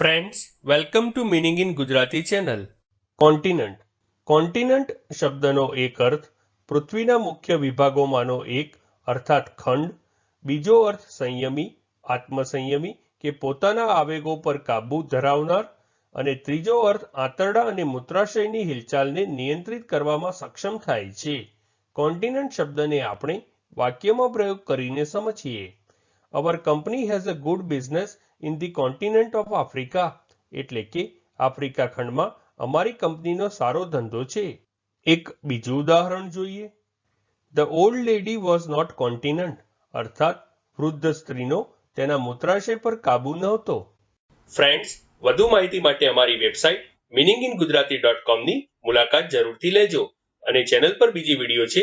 Friends welcome to meaning in Gujarati channel continent continent શબ્દનો એક અર્થ પૃથ્વીના મુખ્ય વિભાગોમાંનો એક, અર્થાત ખંડ. બીજો અર્થ સંયમી, આત્મસંયમી કે પોતાના આવેગો પર કાબૂ ધરાવનાર. અને ત્રીજો અર્થ આંતરડા અને મૂત્રાશયની હિલચાલને નિયંત્રિત કરવામાં સક્ષમ થાય છે. કોન્ટિનન્ટ શબ્દને આપણે વાક્યમાં પ્રયોગ કરીને સમજીએ. Our company has a good business in the continent of Africa એટલે કે આફ્રિકા ખંડમાં અમારી કંપનીનો સારો ધંધો છે. એક બીજું ઉદાહરણ જોઈએ. The old lady was not continent અર્થાત વૃદ્ધ સ્ત્રીનો તેના મૂત્રાશય પર કાબુ નહોતો. ફ્રેન્ડ્સ વધુ માહિતી માટે અમારી website meaning in Gujarati dot કોમની મુલાકાત જરૂરથી લેજો અને ચેનલ પર બીજી વીડિયો છે